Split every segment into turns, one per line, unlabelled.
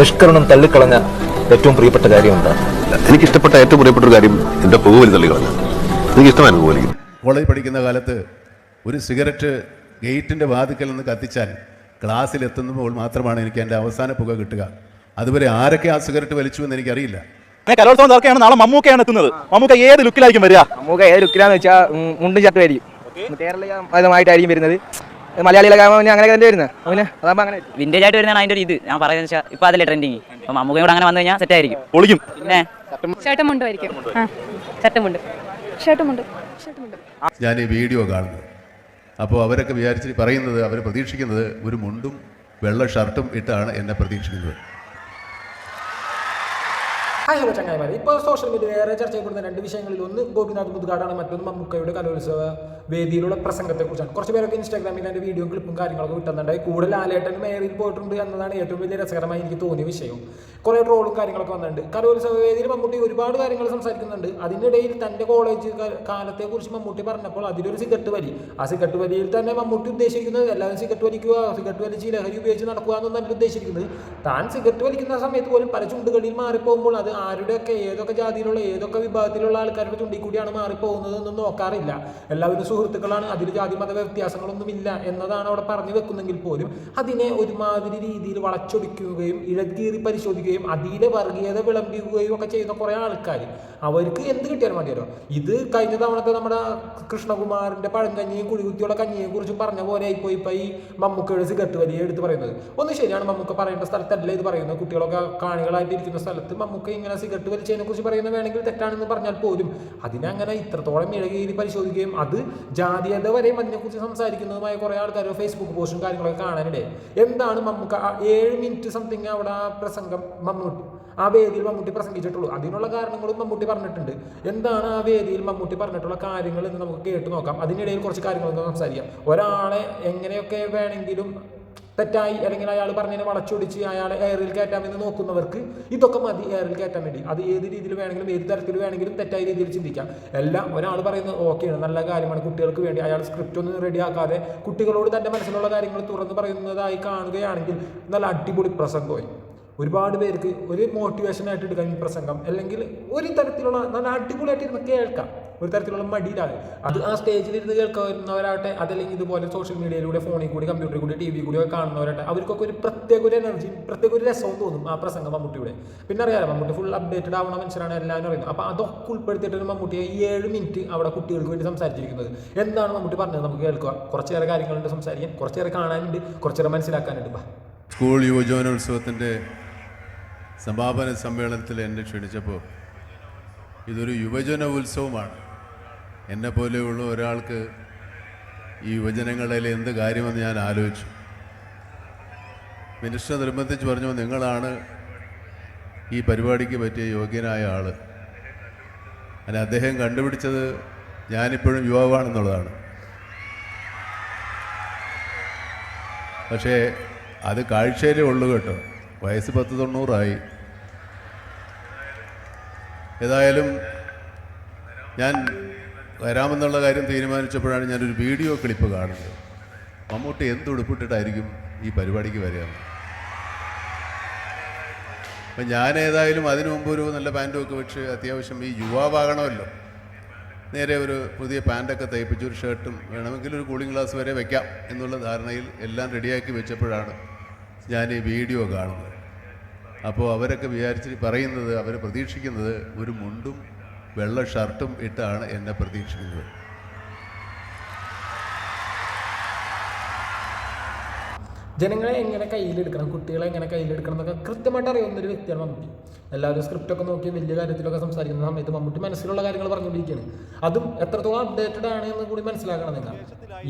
നിഷ്കരണം തള്ളിക്കളഞ്ഞ ഏറ്റവും പ്രിയപ്പെട്ട കാര്യം എന്താണ്
എനിക്ക് ഇഷ്ടപ്പെട്ട ഏറ്റവും പ്രിയപ്പെട്ട ഒരു കാര്യം എന്റെ പുകവലി തള്ളിക്കളഞ്ഞു. എനിക്ക് ഇഷ്ടമാണ്
കോളേജ് പഠിക്കുന്ന കാലത്ത് ഒരു സിഗരറ്റ് ഗേറ്റിന്റെ വാതിക്കൽ നിന്ന് കത്തിച്ചാൽ ക്ലാസ്സിൽ എത്തുമ്പോൾ മാത്രമാണ് എനിക്ക് എന്റെ അവസാന പുക കിട്ടുക. അതുവരെ ആരൊക്കെ ആ സിഗരറ്റ് വലിച്ചു എന്ന് എനിക്കറിയില്ല.
കലോത്സവം നാളെ മമ്മൂക്കയാണ് എത്തുന്നത്. മമ്മൂക്ക ഏത് ലുക്കിലായിരിക്കും വരിക?
മമ്മൂക്ക ഏത് ലുക്കിലാന്ന് വെച്ചാൽ മുണ്ടും ചട്ടുമായിരിക്കും കേരളീയമായിട്ടായിരിക്കും വരുന്നത്. മലയാളികളൊക്കെ ആവുമ്പോൾ അങ്ങനെ തന്നെ വരുന്നത് അവന് അതാകുമ്പോൾ അങ്ങനെ
വിന്റേജ് ആയിട്ട് വരുന്നതാണ് അതിന്റെ ഒരു ഇത്. ഞാൻ പറയുന്നത് വെച്ചാൽ ഇപ്പൊ അതല്ലേ ട്രെൻഡിങ് അപ്പോൾ മമ്മൂക്കയും കൂടെ അങ്ങനെ വന്നു കഴിഞ്ഞാൽ സെറ്റ് ആയിരിക്കും.
പൊളിക്കും.
പിന്നെ?
ഷർട്ടുമുണ്ട് ഷർട്ടുമുണ്ട്. ഷർട്ടുമുണ്ട്.
ഞാൻ ഈ വീഡിയോ കാണുന്നത്. അപ്പോൾ അവരൊക്കെ വിചാരിച്ച് പറയുന്നത് അവർ പ്രതീക്ഷിക്കുന്നത് ഒരു മുണ്ടും വെള്ള ഷർട്ടും ഇട്ടാണ് എന്നെ പ്രതീക്ഷിക്കുന്നത്.
ഹായ് ഹലോ ചങ്ങായിമാരെ ഇപ്പോൾ സോഷ്യൽ മീഡിയ ഏറെ ചർച്ച ചെയ്യപ്പെടുന്ന രണ്ട് വിഷയങ്ങളിൽ ഒന്ന് ഗോപിനാഥ് മുദ്ഗാഡാണ് മറ്റൊന്ന് മമ്മൂക്കയുടെ കലോത്സവ വേദിയിലുള്ള പ്രസംഗത്തെക്കുറിച്ചാണ്. കുറച്ച് പേരൊക്കെ ഇൻസ്റ്റാഗ്രാമിൽ എന്റെ വീഡിയോ ക്ലിപ്പും കാര്യങ്ങളൊക്കെ വിട്ടുന്നുണ്ടായി കൂടുതൽ ആലേട്ടൻ മേയറിൽ പോയിട്ടുണ്ട് എന്നതാണ് ഏറ്റവും വലിയ രസകരമായി എനിക്ക് തോന്നിയ വിഷയം. കുറേ ട്രോളും കാര്യങ്ങളൊക്കെ വന്നിട്ടുണ്ട്. കലോത്സവ വേദിയിൽ മമ്മൂട്ടി ഒരുപാട് കാര്യങ്ങൾ സംസാരിക്കുന്നുണ്ട്. അതിനിടയിൽ തന്റെ കോളേജ് കാലത്തെക്കുറിച്ച് മമ്മൂട്ടി പറഞ്ഞപ്പോൾ അതിലൊരു സിഗരറ്റ് വലി. ആ സിഗരറ്റ് വലിയിൽ തന്നെ മമ്മൂട്ടി ഉദ്ദേശിക്കുന്നത് എല്ലാവരും സിഗരറ്റ് വലിക്കുക സിഗരറ്റ് വലിച്ച് ലഹരി ഉപയോഗിച്ച് നടക്കുക എന്നൊന്നും ഉദ്ദേശിക്കുന്നത്. താൻ സിഗരറ്റ് വലിക്കുന്ന സമയത്ത് പോലും പല ചുണ്ടുകളിൽ മാറിപ്പോകുമ്പോൾ അത് ആരുടെയൊക്കെ ഏതൊക്കെ ജാതിയിലുള്ള ഏതൊക്കെ വിഭാഗത്തിലുള്ള ആൾക്കാരുടെ ചുണ്ടിക്കൂടിയാണ് മാറിപ്പോകുന്നത് എന്നും നോക്കാറില്ല. എല്ലാവരും സുഹൃത്തുക്കളാണ് അതിൽ ജാതി മത വ്യത്യാസങ്ങളൊന്നുമില്ല എന്നതാണ് അവിടെ പറഞ്ഞു വെക്കുന്നെങ്കിൽ പോലും അതിനെ ഒരുമാതിരി രീതിയിൽ വളച്ചൊടിക്കുകയും ഇഴകീറി പരിശോധിക്കുകയും അതിലെ വർഗീയത വിളമ്പിക്കുകയും ഒക്കെ ചെയ്യുന്ന കുറേ ആൾക്കാർ അവർക്ക് എന്ത് കിട്ടിയാലും മതിയല്ലോ. ഇത് കഴിഞ്ഞ തവണത്തെ നമ്മുടെ കൃഷ്ണകുമാറിന്റെ പഴങ്കഞ്ഞിയും കുഴികുത്തിയുള്ള കഞ്ഞിയെ കുറിച്ച് പറഞ്ഞ പോലെ ഇപ്പോൾ ഇപ്പൊ ഈ മമ്മൂക്കയുടെ സിഗരറ്റ് വലിയ എടുത്ത് പറയുന്നത്. ഒന്ന് ശരിയാണ് മമ്മൂക്ക പറയേണ്ട സ്ഥലത്തല്ല ഇത് പറയുന്നത്. കുട്ടികളൊക്കെ കാണികളായിട്ട് ഇരിക്കുന്ന സ്ഥലത്ത് മമ്മൂക്ക ഇങ്ങനെ സിഗരറ്റ് വലിച്ചതിനെ കുറിച്ച് പറയുന്നത് വേണമെങ്കിൽ തെറ്റാണെന്ന് പറഞ്ഞാൽ പോലും അതിനങ്ങനെ ഇത്രത്തോളം ഇഴകീരി പരിശോധിക്കുകയും അത് ജാതീയത വരെയും അതിനെക്കുറിച്ച് സംസാരിക്കുന്നതുമായ കുറേ ആൾക്കാർ ഫേസ്ബുക്ക് പോസ്റ്റും കാര്യങ്ങളൊക്കെ കാണാനിടെ എന്താണ് മമ്മൂക്ക? ഏഴ് മിനിറ്റ് സംതിങ് അവിടെ ആ പ്രസംഗം മമ്മൂട്ടി ആ വേദിയിൽ മമ്മൂട്ടി പ്രസംഗിച്ചിട്ടുള്ളൂ. അതിനുള്ള കാരണങ്ങളും മമ്മൂട്ടി പറഞ്ഞിട്ടുണ്ട്. എന്താണ് ആ വേദിയിൽ മമ്മൂട്ടി പറഞ്ഞിട്ടുള്ള കാര്യങ്ങൾ എന്ന് നമുക്ക് കേട്ട് നോക്കാം. അതിനിടയിൽ കുറച്ച് കാര്യങ്ങളൊക്കെ സംസാരിക്കാം. ഒരാളെ എങ്ങനെയൊക്കെ വേണമെങ്കിലും തെറ്റായി അല്ലെങ്കിൽ അയാൾ പറഞ്ഞതിനെ വളച്ചൊടിച്ച് അയാളെ എയറിൽ കയറ്റാമെന്ന് നോക്കുന്നവർക്ക് ഇതൊക്കെ മതി എയറിൽ കയറ്റാൻ വേണ്ടി. അത് ഏത് രീതിയിൽ വേണമെങ്കിലും ഏത് തരത്തിൽ വേണമെങ്കിലും തെറ്റായ രീതിയിൽ ചിന്തിക്കാം. എല്ലാം ഒരാൾ പറയുന്നത് ഓക്കെയാണ് നല്ല കാര്യമാണ് കുട്ടികൾക്ക് വേണ്ടി. അയാൾ സ്ക്രിപ്റ്റ് ഒന്നും റെഡിയാക്കാതെ കുട്ടികളോട് തന്റെ മനസ്സിലുള്ള കാര്യങ്ങൾ തുറന്ന് പറയുന്നതായി കാണുകയാണെങ്കിൽ നല്ല അടിപൊളി പ്രസംഗമായി. ഒരുപാട് പേർക്ക് ഒരു മോട്ടിവേഷൻ ആയിട്ട് എടുക്കാൻ ഈ പ്രസംഗം അല്ലെങ്കിൽ ഒരു തരത്തിലുള്ള നല്ല അടിപൊളിയായിട്ട് ഇരുന്ന് കേൾക്കാം. ഒരു തരത്തിലുള്ള മടിയിലാണ് അത് ആ സ്റ്റേജിൽ ഇരുന്ന് കേൾക്കുന്നവരാകട്ടെ അതല്ലെങ്കിൽ ഇതുപോലെ സോഷ്യൽ മീഡിയയിലൂടെ ഫോണിൽ കൂടി കമ്പ്യൂട്ടറിൽ കൂടി ടി വി കൂടി കാണുന്നവരാകട്ടെ അവർക്കൊക്കെ ഒരു പ്രത്യേക ഒരു എനർജി പ്രത്യേക ഒരു രസവും തോന്നും ആ പ്രസംഗം മമ്മൂട്ടിയുടെ. പിന്നെ അറിയാലോ മമ്മൂട്ടി ഫുൾ അപ്ഡേറ്റഡ് ആവുന്ന മനുഷ്യരാണ് എല്ലാവരും അറിയുന്നത്. അപ്പോൾ അതൊക്കെ ഉൾപ്പെടുത്തിയിട്ടൊരു മമ്മൂട്ടിയെ ഈ ഏഴ് മിനിറ്റ് അവിടെ കുട്ടികൾക്ക് വേണ്ടി സംസാരിച്ചിരിക്കുന്നത്. എന്താണ് മമ്മൂട്ടി പറഞ്ഞത്? നമുക്ക് കേൾക്കുക കുറച്ചേറെ കാര്യങ്ങളുണ്ട് സംസാരിക്കാൻ കുറച്ചേറെ കാണാനുണ്ട്. കുറച്ചേറെ മനസ്സിലാക്കാനുണ്ട്.
സ്കൂൾ യുവജനോത്സവത്തിന്റെ സമാപന സമ്മേളനത്തിൽ എന്നെ ക്ഷണിച്ചപ്പോൾ ഇതൊരു യുവജന ഉത്സവമാണ്. എന്നെ പോലെയുള്ള ഒരാൾക്ക് ഈ യുവജനങ്ങളിൽ എന്ത് കാര്യമെന്ന് ഞാൻ ആലോചിച്ചു. മിനിസ്റ്റർ നിർബന്ധിച്ച് പറഞ്ഞു നിങ്ങളാണ് ഈ പരിപാടിക്ക് പറ്റിയ യോഗ്യനായ ആൾ അല്ല അദ്ദേഹം കണ്ടുപിടിച്ചത് ഞാനിപ്പോഴും യുവാവാണെന്നുള്ളതാണ്. പക്ഷേ അത് കാഴ്ചയിലേ ഉള്ളൂ കേട്ടോ. വയസ്സ് പത്ത് തൊണ്ണൂറായി. ഏതായാലും ഞാൻ വരാമെന്നുള്ള കാര്യം തീരുമാനിച്ചപ്പോഴാണ് ഞാനൊരു വീഡിയോ ക്ലിപ്പ് കാണുന്നത്. മമ്മൂട്ടി എന്ത് ഉടുപ്പിട്ടിട്ടായിരിക്കും ഈ പരിപാടിക്ക് വരിക? അപ്പം ഞാൻ ഏതായാലും അതിനു മുമ്പ് ഒരു നല്ല പാന്റും ഒക്കെ വെച്ച് അത്യാവശ്യം ഈ യുവാവാകണമല്ലോ. നേരെ ഒരു പുതിയ പാന്റൊക്കെ തയ്പ്പിച്ച് ഒരു ഷർട്ടും വേണമെങ്കിൽ ഒരു കൂളിംഗ് ഗ്ലാസ് വരെ വെക്കാം എന്നുള്ള ധാരണയിൽ എല്ലാം റെഡിയാക്കി വെച്ചപ്പോഴാണ് ഞാൻ ഈ വീഡിയോ കാണുന്നത്. അപ്പോൾ അവരൊക്കെ വിചാരിച്ച് പറയുന്നത് അവർ പ്രതീക്ഷിക്കുന്നത് ഒരു മുണ്ടും വെള്ള ഷർട്ടും ഇട്ടാണ് എന്നെ പ്രതീക്ഷിക്കുന്നത്.
ജനങ്ങളെ എങ്ങനെ കയ്യിലെടുക്കണം? കുട്ടികളെ എങ്ങനെ കയ്യിലെടുക്കണം എന്നൊക്കെ കൃത്യമായിട്ട് അറിയാവുന്ന ഒരു വ്യക്തിയാണ് മമ്മൂട്ടി. എല്ലാവരും സ്ക്രിപ്റ്റൊക്കെ നോക്കി വലിയ കാര്യത്തിലൊക്കെ സംസാരിക്കുന്ന സമയത്ത് മമ്മൂട്ടി മനസ്സിലുള്ള കാര്യങ്ങൾ പറഞ്ഞുകൊണ്ടിരിക്കുകയാണ്. അതും എത്രത്തോളം അപ്ഡേറ്റഡ് ആണ് എന്ന് കൂടി മനസ്സിലാക്കണം നിങ്ങൾ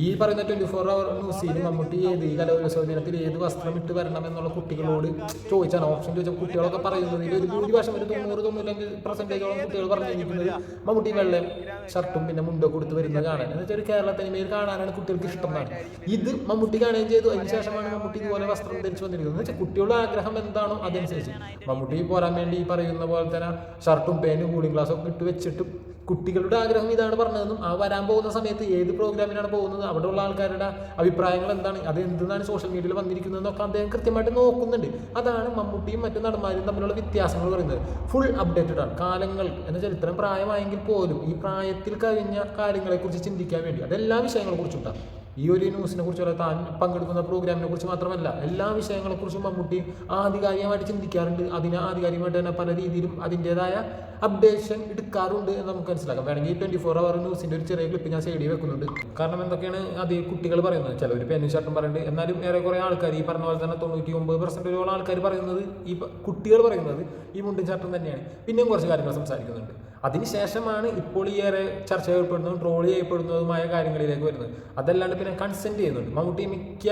ഈ പറയുന്ന ട്വന്റി ഫോർ അവർ ന്യൂസിൽ മമ്മൂട്ടി ഏത് ഈ കലോത്സവ ദിനത്തിൽ ഏത് വസ്ത്രം ഇട്ട് വരണം എന്നുള്ള കുട്ടികളോട് ചോദിച്ചാണ്. ഓപ്ഷൻ ചോദിച്ചാൽ കുട്ടികളൊക്കെ പറയുന്നതിൽ ഒരു ഭൂരിഭാഷം ഒരു തൊണ്ണൂറ് തൊണ്ണൂറ്റഞ്ച് പെർസെന്റേജോളം കുട്ടികൾ പറഞ്ഞിരിക്കുന്നത് മമ്മൂട്ടി വെള്ളയും ഷർട്ടും പിന്നെ മുണ്ടൊക്കെ കൊടുത്ത് വരുന്ന കാണാൻ. എന്ന് വെച്ചാൽ ഒരു കേരള തനിമയിൽ കാണാനാണ് കുട്ടികൾക്ക് ഇഷ്ടം എന്നാണ്. ഇത് മമ്മൂട്ടി കാണുകയും ചെയ്തു. അതിന് ശേഷമാണ് മമ്മൂട്ടി ഇതുപോലെ വസ്ത്രം ധരിച്ചു വന്നിരിക്കുന്നത്. എന്ന് വെച്ചാൽ കുട്ടികളുടെ ആഗ്രഹം എന്താണോ അതനുസരിച്ച്. മമ്മൂട്ടി പോരാൻ വേണ്ടി ഈ പറയുന്ന പോലെ തന്നെ ഷർട്ടും പേനും കൂളിംഗ് ഗ്ലാസ്സും ഒക്കെ ഇട്ട് വെച്ചിട്ട് കുട്ടികളുടെ ആഗ്രഹം ഇതാണ് പറഞ്ഞതെന്നും ആ വരാൻ പോകുന്ന സമയത്ത് ഏത് പ്രോഗ്രാമിനാണ് പോകുന്നത് ഉള്ള ആൾക്കാരുടെ അഭിപ്രായങ്ങൾ എന്താണ് അത് എന്താണ് സോഷ്യൽ മീഡിയയിൽ വന്നിരിക്കുന്നതെന്നൊക്കെ അദ്ദേഹം കൃത്യമായിട്ട് നോക്കുന്നുണ്ട്. അതാണ് മമ്മൂട്ടിയും മറ്റു നടന്മാരും തമ്മിലുള്ള വ്യത്യാസങ്ങൾ പറയുന്നത്. ഫുൾ അപ്ഡേറ്റഡ് ആണ്. കാലങ്ങൾ എന്ന ചരിത്രം പ്രായമായെങ്കിൽ പോലും ഈ പ്രായത്തിൽ കഴിഞ്ഞ കാര്യങ്ങളെക്കുറിച്ച് ചിന്തിക്കാൻ വേണ്ടി അതെല്ലാ വിഷയങ്ങളെ കുറിച്ചുണ്ടാകും ഈ ഒരു ന്യൂസിനെ കുറിച്ചുള്ള താൻ പങ്കെടുക്കുന്ന പ്രോഗ്രാമിനെ കുറിച്ച് മാത്രമല്ല എല്ലാ വിഷയങ്ങളെക്കുറിച്ചും മമ്മൂട്ടി ആധികാരികമായിട്ട് ചിന്തിക്കാറുണ്ട്. അതിനെ ആധികാരികമായിട്ട് തന്നെ പല രീതിയിലും അതിന്റെതായ അപ്ഡേഷൻ എടുക്കാറുണ്ട് എന്ന് നമുക്ക് മനസ്സിലാക്കാം. വേണമെങ്കിൽ ട്വന്റി ഫോർ അവർ ന്യൂസിന്റെ ഒരു ചെറിയ ക്ലിപ്പ് ഞാൻ സൈഡിൽ വെക്കുന്നുണ്ട്. കാരണം എന്തൊക്കെയാണ് അത് കുട്ടികൾ പറയുന്നത്? ചില ഒരു പെന്നും ഷർട്ടും പറയുന്നുണ്ട്. എന്നാലും ഏറെ കുറേ ആൾക്കാർ ഈ പറഞ്ഞ പോലെ തന്നെ തൊണ്ണൂറ്റി ഒമ്പത് പെർസെന്റോളം ആൾക്കാർ പറയുന്നത് ഈ കുട്ടികൾ പറയുന്നത് ഈ മുണ്ടും ഷർട്ടും തന്നെയാണ്. പിന്നെയും കുറച്ച് കാര്യങ്ങൾ സംസാരിക്കുന്നുണ്ട്. അതിനുശേഷമാണ് ഇപ്പോൾ ഈ ഏറെ ചർച്ച ചെയ്യപ്പെടുന്നതും ട്രോൾ ചെയ്യപ്പെടുന്നതുമായ കാര്യങ്ങളിലേക്ക് വരുന്നത്. അതല്ലാണ്ട് പിന്നെ കൺസെന്റ് ചെയ്യുന്നുണ്ട്. മമ്മൂട്ടി മിക്ക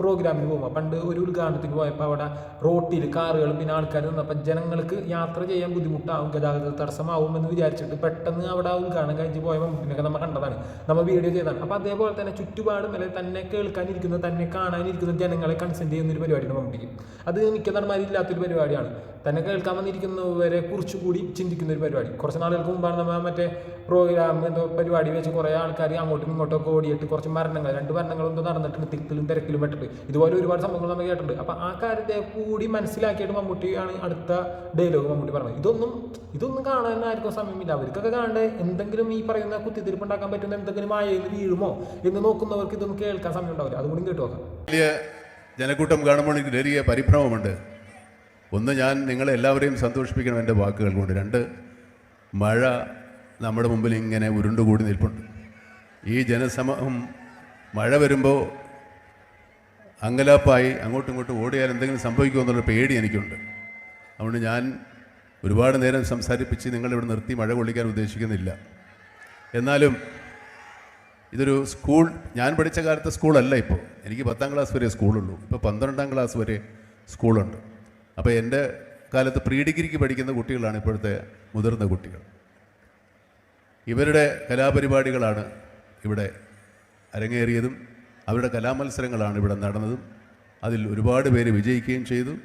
പ്രോഗ്രാമിന് പോകുമ്പോൾ പണ്ട് ഒരു ഉദ്ഘാടനത്തിന് പോയപ്പോൾ അവിടെ റോട്ടിൽ കാറുകളും പിന്നെ ആൾക്കാർ നിന്നപ്പോൾ ജനങ്ങൾക്ക് യാത്ര ചെയ്യാൻ ബുദ്ധിമുട്ടാവും ഗതാഗത തടസ്സമാവും എന്ന് വിചാരിച്ചിട്ട് പെട്ടെന്ന് അവിടെ ഉദ്ഘാടനം കഴിഞ്ഞ് പോയ മമ്മൂട്ടിനൊക്കെ നമ്മൾ കണ്ടതാണ്. നമ്മൾ വീഡിയോ ചെയ്തതാണ്. അപ്പോൾ അതേപോലെ തന്നെ ചുറ്റുപാടും അല്ലെങ്കിൽ തന്നെ കേൾക്കാനിരിക്കുന്ന തന്നെ കാണാനിരിക്കുന്ന ജനങ്ങളെ കൺസെന്റ് ചെയ്യുന്ന ഒരു പരിപാടിയാണ് മമ്മൂട്ടിക്ക്. അത് മിക്ക നടന്മാരും ഇല്ലാത്തൊരു പരിപാടിയാണ്. തന്നെ കേൾക്കാൻ വന്നിരിക്കുന്നവരെ കുറിച്ച് കൂടി ചിന്തിക്കുന്ന ഒരു പരിപാടി. കുറച്ച് നാളുകൾക്ക് മുമ്പാണ് നമ്മൾ മറ്റേ പ്രോഗ്രാം എന്തോ പരിപാടി വെച്ച് കുറേ ആൾക്കാർ അങ്ങോട്ടും ഇങ്ങോട്ടും ഒക്കെ ഓടിയിട്ട് കുറച്ച് മരണങ്ങൾ രണ്ട് മരണങ്ങൾ എന്തോ നടന്നിട്ടുണ്ട് തിക്കിലും തിരക്കിലും പെട്ടിട്ട്. ഇതുപോലെ ഒരുപാട് സംഭവങ്ങൾ നമ്മൾ കേട്ടിട്ടുണ്ട്. അപ്പോൾ ആ കാര്യത്തെ കൂടി മനസ്സിലാക്കിയിട്ട് മമ്മൂട്ടിയാണ് അടുത്ത ഡയലോഗ് മമ്മൂട്ടി പറഞ്ഞത്. ഇതൊന്നും ഇതൊന്നും കാണാൻ ആർക്കും സമയമില്ല. അവർക്കൊക്കെ കാണേണ്ട എന്തെങ്കിലും ഈ പറയുന്ന കുത്തിത്തിരിപ്പ് ഉണ്ടാക്കാൻ പറ്റുന്ന എന്തെങ്കിലും ആയതിൽ വീഴുമോ എന്ന് നോക്കുന്നവർക്ക് ഇതൊന്നും കേൾക്കാൻ സമയം ഉണ്ടാവില്ല അതുകൂടി കേട്ടു
വലിയ ജനക്കൂട്ടം കാണുമ്പോൾ എനിക്ക് വലിയ പരിഭ്രമമുണ്ട്. ഒന്ന് ഞാൻ നിങ്ങളെ എല്ലാവരെയും സന്തോഷിപ്പിക്കണം എന്റെ വാക്കുകൾ കൊണ്ട്. രണ്ട് മഴ നമ്മുടെ മുമ്പിൽ ഇങ്ങനെ ഉരുണ്ടുകൂടി നിൽപ്പുണ്ട്. ഈ ജനസമൂഹം മഴ വരുമ്പോൾ അങ്കലാപ്പായി അങ്ങോട്ടും ഇങ്ങോട്ടും ഓടിയാൽ എന്തെങ്കിലും സംഭവിക്കുമോ എന്നുള്ള പേടി എനിക്കുണ്ട്. അതുകൊണ്ട് ഞാൻ ഒരുപാട് നേരം സംസാരിപ്പിച്ച് നിങ്ങളിവിടെ നിർത്തി മഴ കൊള്ളിക്കാൻ ഉദ്ദേശിക്കുന്നില്ല. എന്നാലും ഇതൊരു സ്കൂൾ ഞാൻ പഠിച്ച കാലത്തെ സ്കൂളല്ല ഇപ്പോൾ. എനിക്ക് പത്താം ക്ലാസ് വരെ സ്കൂളുള്ളൂ. ഇപ്പോൾ പന്ത്രണ്ടാം ക്ലാസ് വരെ സ്കൂളുണ്ട്. അപ്പോൾ എന്റെ കാലത്ത് പ്രീ ഡിഗ്രിക്ക് പഠിക്കുന്ന കുട്ടികളാണ് ഇപ്പോഴത്തെ മുതിർന്ന കുട്ടികൾ. ഇവരുടെ കലാപരിപാടികളാണ് ഇവിടെ അരങ്ങേറിയതും അവരുടെ കലാമത്സരങ്ങളാണ് ഇവിടെ നടന്നതും. അതിൽ ഒരുപാട് പേര് വിജയിക്കുകയും ചെയ്തു.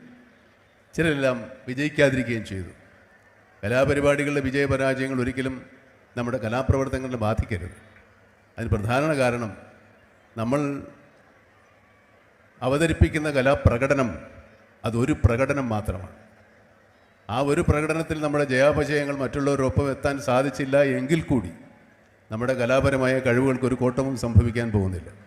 ചിലരെല്ലാം വിജയിക്കാതിരിക്കുകയും ചെയ്തു. കലാപരിപാടികളുടെ വിജയപരാജയങ്ങൾ ഒരിക്കലും നമ്മുടെ കലാപ്രവർത്തനങ്ങളെ ബാധിക്കരുത്. അതിന് പ്രധാന കാരണം നമ്മൾ അവതരിപ്പിക്കുന്ന കലാപ്രകടനം അതൊരു പ്രകടനം മാത്രമാണ്. ആ ഒരു പ്രകടനത്തിൽ നമ്മുടെ ജയാപജയങ്ങൾ മറ്റുള്ളവരൊപ്പം എത്താൻ സാധിച്ചില്ല എങ്കിൽ കൂടി നമ്മുടെ കലാപരമായ കഴിവുകൾക്ക് ഒരു കോട്ടവും സംഭവിക്കാൻ പോകുന്നില്ല.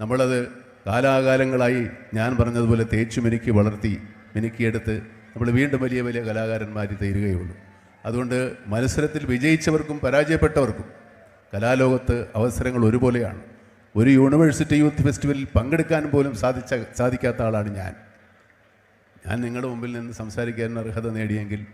നമ്മളത് കാലാകാലങ്ങളായി ഞാൻ പറഞ്ഞതുപോലെ തേച്ചു മിനുക്കി വളർത്തി മിനുക്കിയെടുത്ത് നമ്മൾ വീണ്ടും വലിയ വലിയ കലാകാരന്മാർ തീരുകയുള്ളൂ. അതുകൊണ്ട് മത്സരത്തിൽ വിജയിച്ചവർക്കും പരാജയപ്പെട്ടവർക്കും കലാലോകത്ത് അവസരങ്ങൾ ഒരുപോലെയാണ്. ഒരു യൂണിവേഴ്സിറ്റി യൂത്ത് ഫെസ്റ്റിവലിൽ പങ്കെടുക്കാൻ പോലും സാധിച്ച സാധിക്കാത്ത ആളാണ് ഞാൻ. ഞാൻ നിങ്ങളുടെ മുമ്പിൽ നിന്ന് സംസാരിക്കാൻ അർഹത നേടിയെങ്കിൽ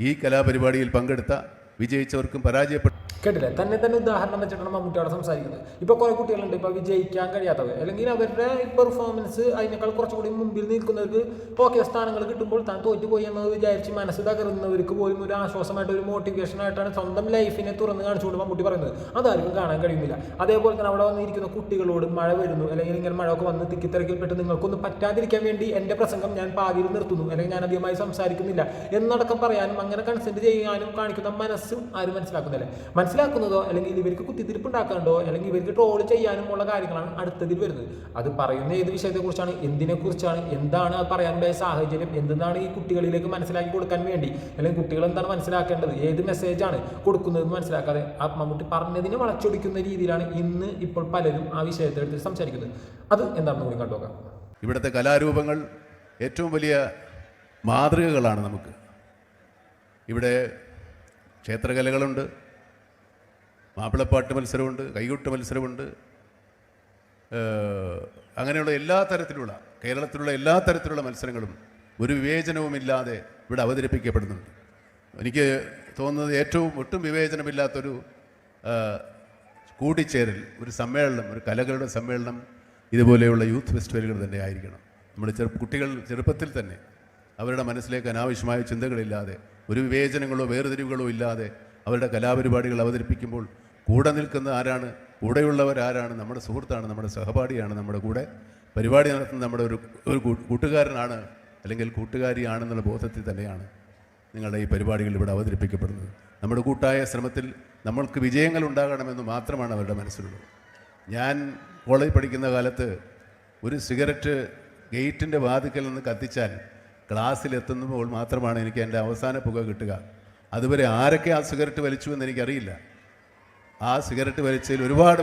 ഈ കലാപരിപാടിയിൽ പങ്കെടുത്ത വിജയിച്ചവർക്കും പരാജയപ്പെട്ട
കേട്ടില്ലേ? തന്നെ തന്നെ ഉദാഹരണം വെച്ചിട്ടാണ് മമ്മൂട്ടിയോട് സംസാരിക്കുന്നത്. ഇപ്പോൾ കുറേ കുട്ടികളുണ്ട്. ഇപ്പോൾ വിജയിക്കാൻ കഴിയാത്തവർ. അല്ലെങ്കിൽ അവരുടെ പെർഫോമൻസ് അതിനേക്കാൾ കുറച്ചുകൂടി മുമ്പിൽ നിൽക്കുന്നവർക്ക് ഓക്കെ സ്ഥാനങ്ങൾ കിട്ടുമ്പോൾ താൻ തോറ്റുപോയി എന്നത് വിചാരിച്ച് മനസ്സ് തകരുന്നവർക്ക് പോലും ഒരു ആശ്വാസമായിട്ട് ഒരു മോട്ടിവേഷൻ ആയിട്ടാണ് സ്വന്തം ലൈഫിനെ തുറന്ന് കാണിച്ചുകൊണ്ട് മമ്മൂട്ടി പറയുന്നത്. അതാർക്കും കാണാൻ കഴിയുന്നില്ല. അതേപോലെ തന്നെ അവിടെ വന്നിരിക്കുന്ന കുട്ടികളോട് മഴ വരുന്നു. അല്ലെങ്കിൽ ഇങ്ങനെ മഴയൊക്കെ വന്ന് തിക്കിത്തിരക്കിൽപ്പെട്ട് നിങ്ങൾക്കൊന്നും പറ്റാതിരിക്കാൻ വേണ്ടി എന്റെ പ്രസംഗം ഞാൻ പാതിയിൽ നിർത്തുന്നു. അല്ലെങ്കിൽ ഞാൻ അധികമായി സംസാരിക്കുന്നില്ല. എന്നടക്കം പറയാനും അങ്ങനെ കൺസെന്റ് ചെയ്യാനും കാണിക്കുന്ന മനസ്സും ആരും മനസ്സിലാക്കുന്നില്ല. മനസ്സിലാക്കുന്നതോ അല്ലെങ്കിൽ ഇവർക്ക് കുത്തിത്തിരിപ്പുണ്ടാക്കാണ്ടോ അല്ലെങ്കിൽ ഇവർക്ക് ട്രോൾ ചെയ്യാനും ഉള്ള കാര്യങ്ങളാണ് അടുത്തതിൽ വരുന്നത്. അത് പറയുന്ന ഏത് വിഷയത്തെക്കുറിച്ചാണ് എന്തിനെക്കുറിച്ചാണ് എന്താണ് അത് പറയാനുണ്ടായ സാഹചര്യം എന്താണ് ഈ കുട്ടികളിലേക്ക് മനസ്സിലാക്കി കൊടുക്കാൻ വേണ്ടി അല്ലെങ്കിൽ കുട്ടികൾ എന്താണ് മനസ്സിലാക്കേണ്ടത് ഏത് മെസ്സേജാണ് കൊടുക്കുന്നതെന്ന് മനസ്സിലാക്കാതെ ആ മമ്മൂട്ടി പറഞ്ഞതിനെ വളച്ചൊടിക്കുന്ന രീതിയിലാണ് ഇന്ന് ഇപ്പോൾ പലരും ആ വിഷയത്തെ എടുത്ത് സംസാരിക്കുന്നത്. അത് എന്താണെന്ന് കൂടി കണ്ടുനോക്കാം
ഇവിടുത്തെ കലാരൂപങ്ങൾ ഏറ്റവും വലിയ മാതൃകകളാണ് നമുക്ക്. ഇവിടെ ക്ഷേത്രകലകളുണ്ട്. മാപ്പിളപ്പാട്ട് മത്സരമുണ്ട് കൈകൊട്ട് മത്സരമുണ്ട്. അങ്ങനെയുള്ള എല്ലാ തരത്തിലുള്ള കേരളത്തിലുള്ള എല്ലാ തരത്തിലുള്ള മത്സരങ്ങളും ഒരു വിവേചനവുമില്ലാതെ ഇവിടെ അവതരിപ്പിക്കപ്പെടുന്നുണ്ട്. എനിക്ക് തോന്നുന്നത് ഏറ്റവും ഒട്ടും വിവേചനമില്ലാത്തൊരു കൂടിച്ചേരൽ ഒരു സമ്മേളനം ഒരു കലകളുടെ സമ്മേളനം ഇതുപോലെയുള്ള യൂത്ത് ഫെസ്റ്റിവലുകൾ തന്നെ ആയിരിക്കണം. നമ്മുടെ ചെറു കുട്ടികൾ ചെറുപ്പത്തിൽ തന്നെ അവരുടെ മനസ്സിലേക്ക് അനാവശ്യമായ ചിന്തകളില്ലാതെ ഒരു വിവേചനങ്ങളോ വേർതിരിവുകളോ ഇല്ലാതെ അവരുടെ കലാപരിപാടികൾ അവതരിപ്പിക്കുമ്പോൾ കൂടെ നിൽക്കുന്ന ആരാണ്? കൂടെയുള്ളവരാരാണ് നമ്മുടെ സുഹൃത്താണ് നമ്മുടെ സഹപാഠിയാണ് നമ്മുടെ കൂടെ പരിപാടി നടത്തുന്ന നമ്മുടെ ഒരു ഒരു കൂട്ടുകാരനാണ് അല്ലെങ്കിൽ കൂട്ടുകാരിയാണെന്നുള്ള ബോധത്തിൽ തന്നെയാണ് നിങ്ങളുടെ ഈ പരിപാടികൾ ഇവിടെ അവതരിപ്പിക്കപ്പെടുന്നത്. നമ്മുടെ കൂട്ടായ ശ്രമത്തിൽ നമ്മൾക്ക് വിജയങ്ങൾ ഉണ്ടാകണമെന്ന് മാത്രമാണ് അവരുടെ മനസ്സിലുള്ളത്. ഞാൻ കോളേജ് പഠിക്കുന്ന കാലത്ത് ഒരു സിഗരറ്റ് ഗേറ്റിന്റെ വാതിക്കൽ നിന്ന് കത്തിച്ചാൽ ക്ലാസ്സിലെത്തുമ്പോൾ മാത്രമാണ് എനിക്ക് എന്റെ അവസാന പുക കിട്ടുക. അതുവരെ ആരൊക്കെ ആ സിഗരറ്റ് വലിച്ചു എന്ന് എനിക്കറിയില്ല. ആ സിഗരറ്റ് വലിച്ചതിൽ ഒരുപാട്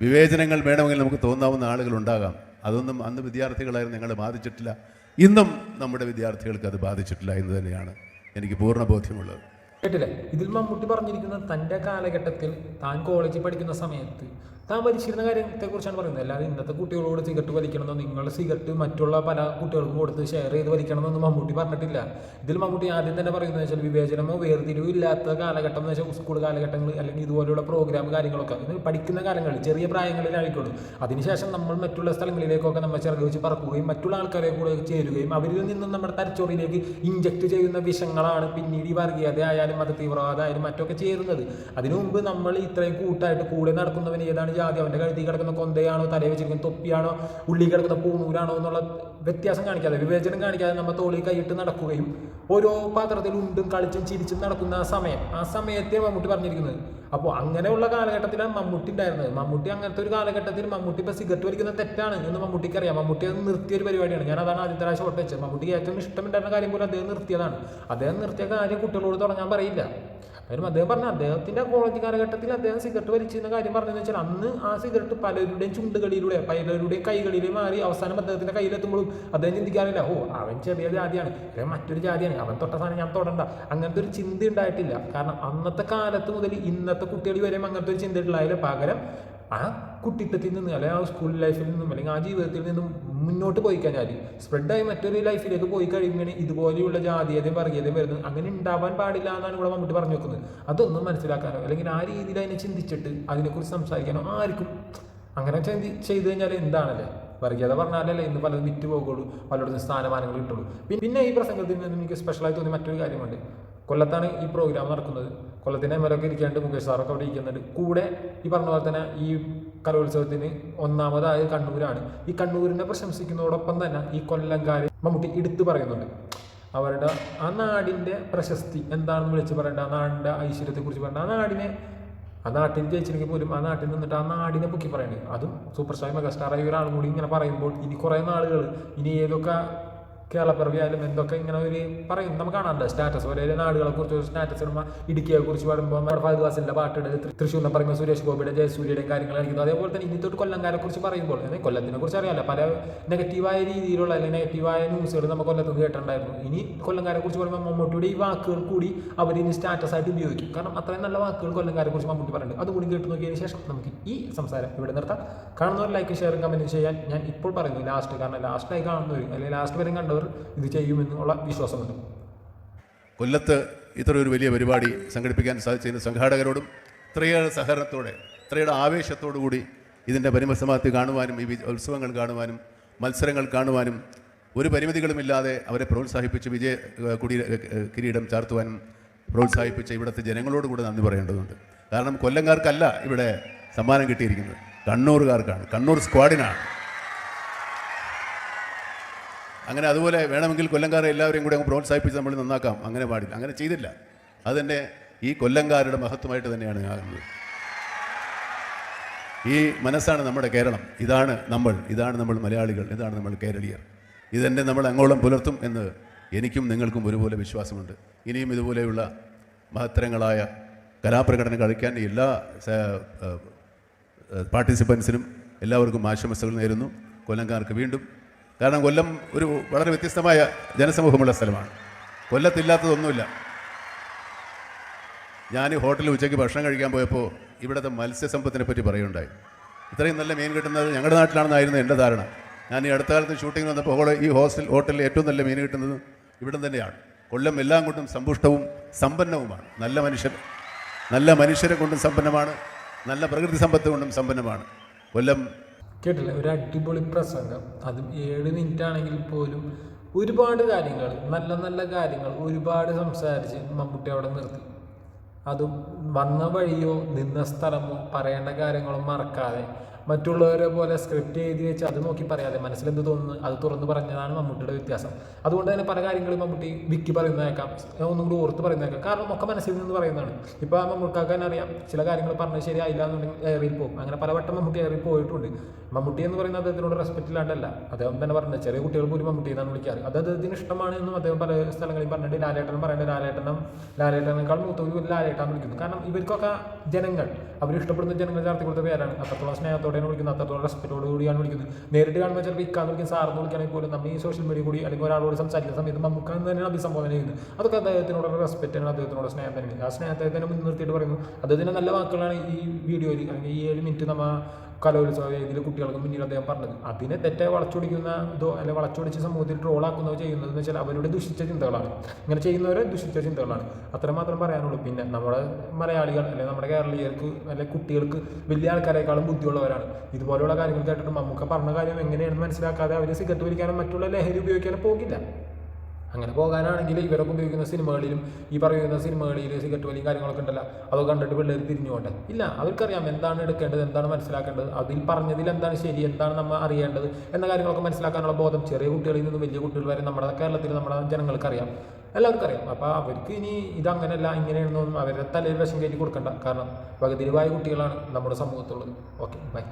വിവേചനങ്ങൾ വേണമെങ്കിൽ നമുക്ക് തോന്നാവുന്ന ആളുകളുണ്ടാകാം അതൊന്നും അന്ന് വിദ്യാർത്ഥികളായിരുന്നു ഞങ്ങളെ ബാധിച്ചിട്ടില്ല. ഇന്നും നമ്മുടെ വിദ്യാർത്ഥികൾക്ക് അത് ബാധിച്ചിട്ടില്ല എന്ന് തന്നെയാണ് എനിക്ക് പൂർണ ബോധ്യമുള്ളത്.
കേട്ടില്ലേ? ഇതിൽ മമ്മൂട്ടി പറഞ്ഞിരിക്കുന്നത് തന്റെ കാലഘട്ടത്തിൽ താൻ കോളേജിൽ പഠിക്കുന്ന സമയത്ത് താൻ വലിച്ചിരുന്ന കാര്യത്തെക്കുറിച്ചാണ് പറയുന്നത്. അല്ലാതെ ഇന്നത്തെ കുട്ടികളോട് സിഗരറ്റ് വലിക്കണമെന്നോ നിങ്ങൾ സിഗരറ്റ് മറ്റുള്ള പല കുട്ടികൾക്കും കൊടുത്ത് ഷെയർ ചെയ്ത് വലിക്കണമെന്നൊന്നും മമ്മൂട്ടി പറഞ്ഞിട്ടില്ല. ഇതിൽ മമ്മൂട്ടി ആദ്യം തന്നെ പറയുന്നത് വെച്ചാൽ വിവേചനമോ വേർതിരിവോ ഇല്ലാത്ത കാലഘട്ടം എന്ന് വെച്ചാൽ സ്കൂൾ കാലഘട്ടങ്ങൾ അല്ലെങ്കിൽ ഇതുപോലെയുള്ള പ്രോഗ്രാം കാര്യങ്ങളൊക്കെ. ഇത് പഠിക്കുന്ന കാലങ്ങളിൽ ചെറിയ പ്രായങ്ങളിലായിക്കോളും. അതിനുശേഷം നമ്മൾ മറ്റുള്ള സ്ഥലങ്ങളിലേക്കൊക്കെ നമ്മൾ ചിറക് വെച്ച് പറക്കുകയും മറ്റുള്ള ആൾക്കാരെ കൂടെ ചേരുകയും അവരിൽ നിന്നും നമ്മുടെ തലച്ചോറിലേക്ക് ഇഞ്ചക്ട് ചെയ്യുന്ന വിഷങ്ങളാണ് പിന്നീട് ഈ വർഗീയത ആയാലും മത തീവ്രവാദം ആയാലും മറ്റൊക്കെ ചേരുന്നത്. അതിനു മുമ്പ് നമ്മൾ ഇത്രയും കൂട്ടായിട്ട് കൂടെ നടക്കുന്നവന് ഏതാണ് ജാതി അവന്റെ കഴുതി കിടക്കുന്ന കൊന്തയാണോ തലയിൽ വെച്ചിരിക്കുന്ന തൊപ്പിയാണോ ഉള്ളി കിടക്കുന്ന പൂമൂരാണോ എന്നുള്ള വ്യത്യാസം കാണിക്കാതെ വിവേചനം കാണിക്കാതെ നമ്മൾ തോളിൽ കൈയിട്ട് നടക്കുകയും ഓരോ പാത്രത്തിൽ ഉണ്ടും കളിച്ചും ചിരിച്ചും നടക്കുന്ന ആ സമയം ആ സമയത്തെ മമ്മൂട്ടി പറഞ്ഞിരിക്കുന്നത്. അപ്പോൾ അങ്ങനെയുള്ള കാലഘട്ടത്തിലാണ് മമ്മൂട്ടി ഉണ്ടായിരുന്നത്. മമ്മൂട്ടി അങ്ങനത്തെ ഒരു കാലഘട്ടത്തിൽ മമ്മൂട്ടി ഇപ്പോൾ സിഗരറ്റ് വലിക്കുന്നത് തെറ്റാണ് എന്ന് മമ്മൂട്ടിക്ക് അറിയാം. മമ്മൂട്ടി അത് നിർത്തിയ ഒരു പരിപാടിയാണ്. ഞാൻ അതാണ് ആദ്യത്തെ പ്രാവശ്യം വെച്ചത്. മമ്മൂട്ടിക്ക് ഏറ്റവും ഇഷ്ടമുണ്ടായിരുന്ന കാര്യം പോലും അദ്ദേഹം നിർത്തിയതാണ്. അദ്ദേഹം നിർത്തിയ കാര്യം കുട്ടികളോട് തുടങ്ങാൻ പറയില്ല. കാര്യം അദ്ദേഹം പറഞ്ഞ അദ്ദേഹത്തിന്റെ കോളേജ് കാലഘട്ടത്തിൽ അദ്ദേഹം സിഗരറ്റ് വലിച്ചിരുന്ന കാര്യം പറഞ്ഞതെന്ന് വെച്ചാൽ അന്ന് ആ സിഗരറ്റ് പലരുടെയും ചുണ്ടുകളിലൂടെ പലരുടെയും കൈകളിലേ മാറി അവസാനം അദ്ദേഹത്തിന്റെ കയ്യിലെത്തുമ്പോഴും അദ്ദേഹം ചിന്തിക്കാറില്ല ഓ അവൻ ചെറിയ ജാതിയാണ് അല്ലെങ്കിൽ മറ്റൊരു ജാതിയാണ് അവൻ തൊട്ട സാധനം ഞാൻ തൊടണ്ട. അങ്ങനത്തെ ഒരു ചിന്ത ഉണ്ടായിട്ടില്ല. കാരണം അന്നത്തെ കാലത്ത് മുതൽ ഇന്നത്തെ കുട്ടികൾ വരെയും അങ്ങനത്തെ ഒരു ചിന്ത ഉണ്ടായാലും പകരം ആ കുട്ടിത്തത്തിൽ നിന്ന് അല്ലെങ്കിൽ ആ സ്കൂൾ ലൈഫിൽ നിന്നും അല്ലെങ്കിൽ ആ ജീവിതത്തിൽ നിന്നും മുന്നോട്ട് പോയി കഴിഞ്ഞാൽ സ്പ്രെഡായി മറ്റൊരു ലൈഫിലേക്ക് പോയി കഴിയുമ്പോൾ ഇതുപോലെയുള്ള ജാതീയതയും വർഗീയതയും വരുന്നത്. അങ്ങനെ ഉണ്ടാവാൻ പാടില്ല എന്നാണ് ഇവിടെ മമ്മൂട്ടി പറഞ്ഞു വെക്കുന്നത്. അതൊന്നും മനസ്സിലാക്കാനോ അല്ലെങ്കിൽ ആ രീതിയിൽ അതിനെ ചിന്തിച്ചിട്ട് അതിനെക്കുറിച്ച് സംസാരിക്കാനോ ആർക്കും അങ്ങനെ ചിന്തി ചെയ്തു കഴിഞ്ഞാൽ എന്താണല്ലേ? വർഗീയത പറഞ്ഞാലല്ലേ ഇന്ന് പലതും വിറ്റ് പോകുള്ളൂ പലയിടത്തും സ്ഥാനമാനങ്ങൾ കിട്ടുള്ളൂ പിന്നെ ഈ പ്രസംഗത്തിൽ നിന്ന് എനിക്ക് സ്പെഷ്യലായി തോന്നിയ മറ്റൊരു കാര്യമുണ്ട്. കൊല്ലത്താണ് ഈ പ്രോഗ്രാം നടക്കുന്നത്. കൊല്ലത്തിന് എം എൽ ഒക്കെ ഇരിക്കാണ്ട് മുകേഷ് സാറൊക്കെ അവിടെ ഇരിക്കുന്നുണ്ട്. കൂടെ ഈ പറഞ്ഞ പോലെ തന്നെ ഈ കലോത്സവത്തിന് ഒന്നാമതായ കണ്ണൂരാണ്. ഈ കണ്ണൂരിനെ പ്രശംസിക്കുന്നതോടൊപ്പം തന്നെ ഈ കൊല്ലംകാർ മമ്മൂട്ടി എടുത്തു പറയുന്നുണ്ട്. അവരുടെ ആ നാടിന്റെ പ്രശസ്തി എന്താണെന്ന് വിളിച്ച് പറയേണ്ട ആ നാടിന്റെ ഐശ്വര്യത്തെക്കുറിച്ച് പറയേണ്ട ആ നാടിനെ ആ നാട്ടിൽ ജയിച്ചില്ലെങ്കിൽ പോലും ആ നാട്ടിൽ നിന്നിട്ട് ആ നാടിനെ പൊക്കി പറയുന്നത് അതും സൂപ്പർ സ്റ്റാർ മെഗാസ്റ്റാർ ആയി ഒരാളും കൂടി ഇങ്ങനെ പറയുമ്പോൾ ഇനി കുറേ നാളുകൾ ഇനി ഏതൊക്കെ കേരളപ്പിറവി ആയാലും എന്തൊക്കെ ഇങ്ങനെ ഒരു പറയും. നമുക്ക് കാണാനുണ്ട് സ്റ്റാറ്റസ് ഒരേ നാടുകളെ കുറിച്ച് സ്റ്റാറ്റസ് ഇടുമ്പോൾ ഇടുക്കിയെ കുറിച്ച് പാടുമ്പോൾ നമ്മുടെ ഫഹദ്വാസിന്റെ പാട്ടിടെ തൃശ്ശൂർ എന്ന് പറയുമ്പോൾ സുരേഷ് ഗോപിയുടെ ജയസൂര്യയുടെയും കാര്യങ്ങൾ കാണിക്കുന്നു അതേപോലെ തന്നെ ഇനി തൊട്ട് കൊല്ലംകാരെ കുറിച്ച് പറയുമ്പോൾ അതായത് കൊല്ലത്തിനെ കുറിച്ച് അറിയാമല്ലോ പല നെഗറ്റീവായ രീതിയിലുള്ള അല്ലെങ്കിൽ നെഗറ്റീവായ ന്യൂസുകൾ നമ്മൾ കൊല്ലത്ത് കേട്ടിട്ടുണ്ടായിരുന്നു. ഇനി കൊല്ലംകാരെ കുറിച്ച് പറയുമ്പോൾ മമ്മൂട്ടിയുടെ ഈ വാക്കുകൾ കൂടി അവർ ഇനി സ്റ്റാറ്റസ് ആയിട്ട് ഉപയോഗിക്കും. കാരണം അത്രയും നല്ല വാക്കുകൾ കൊല്ലംകാരെ കുറിച്ച് മമ്മൂട്ടി പറയുന്നുണ്ട്. അതുകൂടി കേട്ട് നോക്കിയതിന് ശേഷം നമുക്ക് ഈ സംസാരം ഇവിടെ നിർത്താം. കാണുന്നവർ ലൈക്ക് ഷെയർ കമന്റ് ചെയ്യാൻ ഞാൻ ഇപ്പോൾ പറയുന്നു. ലാസ്റ്റ് കാരണം ലാസ്റ്റായി കാണുന്നവർ അല്ലെങ്കിൽ ലാസ്റ്റ് വരെ കണ്ടവർ ഇത് ചെയ്യുമെന്നുള്ള വിശ്വാസമുണ്ട്.
കൊല്ലത്ത് ഇത്രയൊരു വലിയ പരിപാടി സംഘടിപ്പിക്കാൻ സാധിച്ചതിന് സംഘാടകരോടും ഇത്രയേറെ സഹകരണത്തോടെ ഇത്രയുടെ ആവേശത്തോടു കൂടി ഇതിന്റെ പരിമസമാപ്തി കാണുവാനും ഈ ഉത്സവങ്ങൾ കാണുവാനും മത്സരങ്ങൾ കാണുവാനും ഒരു പരിമിതികളുമില്ലാതെ അവരെ പ്രോത്സാഹിപ്പിച്ച് വിജയ കുടി കിരീടം ചാർത്തുവാനും പ്രോത്സാഹിപ്പിച്ച ഇവിടുത്തെ ജനങ്ങളോട് കൂടെ നന്ദി പറയേണ്ടതുണ്ട്. കാരണം കൊല്ലങ്കാർക്കല്ല ഇവിടെ സമ്മാനം കിട്ടിയിരിക്കുന്നത്. കണ്ണൂറുകാർക്കാണ് കണ്ണൂർ സ്ക്വാഡിനാണ്. അങ്ങനെ അതുപോലെ വേണമെങ്കിൽ കൊല്ലംകാരെ എല്ലാവരെയും കൂടെ അങ്ങ് പ്രോത്സാഹിപ്പിച്ച് നമ്മൾ നന്നാക്കാം. അങ്ങനെ പാടില്ല. അങ്ങനെ ചെയ്തില്ല. അതെന്നെ ഈ കൊല്ലംകാരുടെ മഹത്വമായിട്ട് തന്നെയാണ് ഞാൻ കാണുന്നത് ഈ മനസ്സാണ് നമ്മുടെ കേരളം. ഇതാണ് നമ്മൾ. ഇതാണ് നമ്മൾ മലയാളികൾ. ഇതാണ് നമ്മൾ കേരളീയർ. ഇതെന്നെ നമ്മൾ അങ്ങോളം പുലർത്തും എന്ന് എനിക്കും നിങ്ങൾക്കും ഒരുപോലെ വിശ്വാസമുണ്ട്. ഇനിയും ഇതുപോലെയുള്ള മഹത്തരങ്ങളായ കലാപ്രകടനം കളിക്കാൻ എല്ലാ പാർട്ടിസിപ്പൻസിനും എല്ലാവർക്കും ആശംസകൾ നേരുന്നു. കൊല്ലംകാർക്ക് വീണ്ടും കാരണം കൊല്ലം ഒരു വളരെ വ്യത്യസ്തമായ ജനസമൂഹമുള്ള സ്ഥലമാണ്. കൊല്ലത്തില്ലാത്തതൊന്നുമില്ല. ഞാൻ ഹോട്ടലിൽ ഉച്ചയ്ക്ക് ഭക്ഷണം കഴിക്കാൻ പോയപ്പോൾ ഇവിടുത്തെ മത്സ്യസമ്പത്തിനെ പറ്റി പറയുണ്ടായി ഇത്രയും നല്ല മീൻ കിട്ടുന്നത് ഞങ്ങളുടെ നാട്ടിലാണെന്നായിരുന്നു എന്റെ ധാരണ. ഞാൻ ഈ അടുത്ത കാലത്ത് ഷൂട്ടിങ്ങിന് വന്നപ്പോൾ ഈ ഹോസ്റ്റൽ ഹോട്ടലിൽ ഏറ്റവും നല്ല മീൻ കിട്ടുന്നത് ഇവിടം തന്നെയാണ്. കൊല്ലം എല്ലാം കൊണ്ടും സമ്പുഷ്ടവും സമ്പന്നവുമാണ്. നല്ല മനുഷ്യർ നല്ല മനുഷ്യരെ കൊണ്ടും സമ്പന്നമാണ്. നല്ല പ്രകൃതി സമ്പത്ത് കൊണ്ടും സമ്പന്നമാണ്. കൊല്ലം
കേട്ടില്ല ഒരു അടിപൊളി പ്രസംഗം. അത് ഏഴ് മിനിറ്റ് ആണെങ്കിൽ പോലും ഒരുപാട് കാര്യങ്ങൾ നല്ല നല്ല കാര്യങ്ങൾ ഒരുപാട് സംസാരിച്ച് മമ്മൂട്ടി അവിടെ നിർത്തി. അതും വന്ന വഴിയോ നിന്ന സ്ഥലമോ പറയേണ്ട കാര്യങ്ങളും മറക്കാതെ. മറ്റുള്ളവരെ പോലെ സ്ക്രിപ്റ്റ് എഴുതി വെച്ച് അത് നോക്കി പറയാതെ മനസ്സിലെന്ത് തോന്നുന്നു അത് തുറന്ന് പറഞ്ഞതാണ് മമ്മൂട്ടിയുടെ വ്യത്യാസം. അതുകൊണ്ട് തന്നെ പല കാര്യങ്ങളും മമ്മൂട്ടി വിക്കി പറയുന്നതേക്കാം. ഒന്നും കൂടി ഓർത്ത് പറയുന്നതേക്കാം. കാരണം ഒക്കെ മനസ്സിൽ നിന്ന് പറയുന്നതാണ്. ഇപ്പോൾ ആ തന്നെ അറിയാം ചില കാര്യങ്ങൾ പറഞ്ഞത് ശരിയായില്ല എന്നുണ്ടെങ്കിൽ ഏറിയിൽ പോകും. അങ്ങനെ പലവട്ടം മമ്മൂട്ടി എയറിൽ പോയിട്ടുണ്ട്. മമ്മൂട്ടി എന്ന് പറയുന്നത് അദ്ദേഹത്തിനോട് റെസ്പെക്റ്റ് ഇല്ലാണ്ടല്ല. അദ്ദേഹം തന്നെ പറഞ്ഞത് ചെറിയ കുട്ടികൾ പോലും മമ്മൂട്ടി എന്നാണ് വിളിക്കാറ്. അത് അദ്ദേഹത്തിന് ഇഷ്ടമാണ് എന്നും അദ്ദേഹം പല സ്ഥലങ്ങളിൽ പറഞ്ഞിട്ട് ലാലേട്ടനും പറയുന്നത് ലാലേട്ടനും ലാലേട്ടനേക്കാൾ മൂത്തവരും ലാലേട്ടാൻ വിളിക്കുന്നു കാരണം ഇവർക്കൊക്കെ ജനങ്ങൾ അവർ ഇഷ്ടപ്പെടുന്ന ജനങ്ങൾ ചേർത്ത് കൊടുത്ത പേരാണ്. അത്രത്തോളം സ്നേഹത്തോടെയാണ് വിളിക്കുന്നത്. അത്രത്തോളം റെസ്പെക്റ്റോട് കൂടിയാണ് വിളിക്കുന്നത്. നേരിട്ട് കാണുമ്പോൾ ചിലപ്പോൾ ഇക്കാന്ന് വിളിക്കുന്ന സാറെന്ന് വിളിക്കുകയാണെങ്കിൽ പോലും നമ്മൾ ഈ സോഷ്യൽ മീഡിയ കൂടി അല്ലെങ്കിൽ ഒരാളോട് സംസാരിക്കുന്ന സമയത്ത് നമുക്ക് തന്നെയാണ് അഭിസംബോധന ചെയ്യുന്നത്. അതൊക്കെ അദ്ദേഹത്തിനോടുള്ള റെസ്പെക്റ്റാണ് അദ്ദേഹത്തിനോട് സ്നേഹം തന്നെയാണ്. ആ സ്നേഹത്തെ തന്നെ മുൻനിർത്തിയിട്ട് പറയുന്നു. അദ്ദേഹത്തിന്റെ നല്ല വാക്കുകളാണ് ഈ വീഡിയോയിൽ അല്ലെങ്കിൽ ഈ ഏഴ് മിനിറ്റ് നമ്മ കലോത്സവ വേദിയിൽ കുട്ടികൾക്ക് മുന്നിൽ അദ്ദേഹം പറഞ്ഞത്. അതിനെ തെറ്റായി വളച്ചൊടിക്കുന്ന ഇതോ അല്ലെ വളച്ചൊടിച്ച് സമൂഹത്തിൽ ട്രോളാക്കുന്നവർ ചെയ്യുന്നത് എന്ന് വെച്ചാൽ അവരുടെ ദുഷിച്ച ചിന്തകളാണ്. ഇങ്ങനെ ചെയ്യുന്നവരെ ദുഷിച്ച ചിന്തകളാണ്. അത്രമാത്രം പറയാനുള്ളൂ. പിന്നെ നമ്മുടെ മലയാളികൾ അല്ലെങ്കിൽ നമ്മുടെ കേരളീയർക്ക് അല്ലെങ്കിൽ കുട്ടികൾക്ക് വലിയ ആൾക്കാരെക്കാളും ബുദ്ധിയുള്ളവരാണ്. ഇതുപോലെയുള്ള കാര്യങ്ങൾ കേട്ടിട്ട് നമുക്ക് പറഞ്ഞ കാര്യം എങ്ങനെയാണെന്ന് മനസ്സിലാക്കാതെ അവർ സിഗരറ്റ് വലിക്കാനും മറ്റുള്ള ലഹരി ഉപയോഗിക്കാനും പോകില്ല. അങ്ങനെ പോകാനാണെങ്കിൽ ഇവരൊക്കെ ഉപയോഗിക്കുന്ന സിനിമകളിലും ഈ പറയുന്ന സിനിമകളിൽ സിഗരറ്റ് വലിയും കാര്യങ്ങളൊക്കെ ഉണ്ടല്ലോ അതൊക്കെ കണ്ടിട്ട് പിള്ളേർ തിരിഞ്ഞു പോട്ടെ ഇല്ല അവർക്കറിയാം എന്താണ് എടുക്കേണ്ടത് എന്താണ് മനസ്സിലാക്കേണ്ടത് അതിൽ പറഞ്ഞതിൽ എന്താണ് ശരി എന്താണ് നമ്മൾ അറിയേണ്ടത് എന്ന കാര്യങ്ങളൊക്കെ മനസ്സിലാക്കാനുള്ള ബോധം ചെറിയ കുട്ടികളിൽ നിന്നും വലിയ കുട്ടികൾ വരെ നമ്മുടെ കേരളത്തിൽ നമ്മുടെ ജനങ്ങൾക്ക് അറിയാം എല്ലാവർക്കും അറിയാം അപ്പോൾ അവർക്ക് ഇനി ഇതങ്ങനെയല്ല ഇങ്ങനെയാണെന്നൊന്നും അവരുടെ തലയിൽ വിഷം കയറ്റി കൊടുക്കണ്ട. കാരണം വകതിരിവായ കുട്ടികളാണ് നമ്മുടെ സമൂഹത്തുള്ളത് ഓക്കെ ബൈ.